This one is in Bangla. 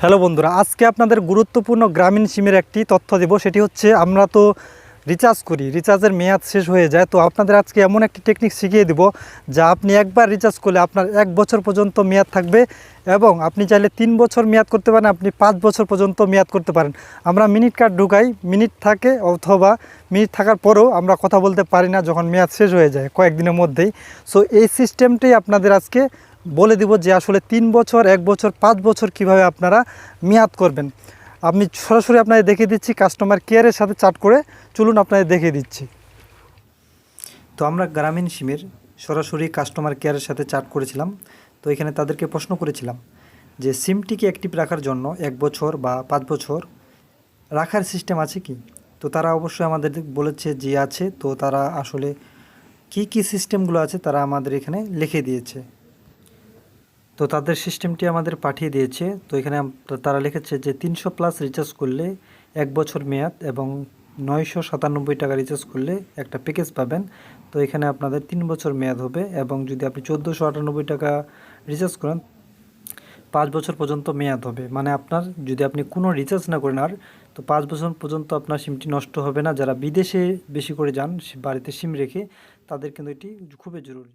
হ্যালো বন্ধুরা, আজকে আপনাদের গুরুত্বপূর্ণ গ্রামীণ সিমের একটি তথ্য দেব, সেটি হচ্ছে আমরা তো রিচার্জ করি রিচার্জের মেয়াদ শেষ হয়ে যায়, তো আপনাদের আজকে এমন একটি টেকনিক শিখিয়ে দেব যা আপনি একবার রিচার্জ করলে আপনার এক বছর পর্যন্ত মেয়াদ থাকবে এবং আপনি চাইলে তিন বছর মেয়াদ করতে পারেন, আপনি পাঁচ বছর পর্যন্ত মেয়াদ করতে পারেন। আমরা মিনিট কার্ড ঢুকাই মিনিট থাকে অথবা মিনিট থাকার পরেও আমরা কথা বলতে পারি না যখন মেয়াদ শেষ হয়ে যায় কয়েকদিনের মধ্যেই। সো এই সিস্টেমটাই আপনাদের আজকে বলে দিব যে আসলে তিন বছর, এক বছর, পাঁচ বছর কীভাবে আপনারা মেয়াদ করবেন। আমি সরাসরি আপনাদের দেখিয়ে দিচ্ছি কাস্টমার কেয়ারের সাথে চাট করে চলুন আপনাদের দেখিয়ে দিচ্ছি। তো আমরা গ্রামীণ সিমের সরাসরি কাস্টমার কেয়ারের সাথে চাট করেছিলাম। তো এখানে তাদেরকে প্রশ্ন করেছিলাম যে সিমটিকে অ্যাক্টিভ রাখার জন্য এক বছর বা পাঁচ বছর রাখার সিস্টেম আছে কি? তো তারা অবশ্যই আমাদের বলেছে যে, আছে। তো তারা আসলে কি কি সিস্টেমগুলো আছে তারা আমাদের এখানে লিখে দিয়েছে। তো তাদের সিস্টেমটি আমাদের পাঠিয়ে দিয়েছে। তো এখানে তারা লিখেছে যে তিনশো প্লাস রিচার্জ করলে এক বছর মেয়াদ এবং নয়শো সাতানব্বই টাকা রিচার্জ করলে একটা প্যাকেজ পাবেন। তো এখানে আপনাদের তিন বছর মেয়াদ হবে এবং যদি আপনি চোদ্দোশো আটানব্বই টাকা রিচার্জ করেন, পাঁচ বছর পর্যন্ত মেয়াদ হবে। মানে আপনার যদি আপনি কোনো রিচার্জ না করেন আর, তো পাঁচ বছর পর্যন্ত আপনার সিমটি নষ্ট হবে না। যারা বিদেশে বেশি করে যান বাড়িতে সিম রেখে তাদের কিন্তু এটি খুবই জরুরি।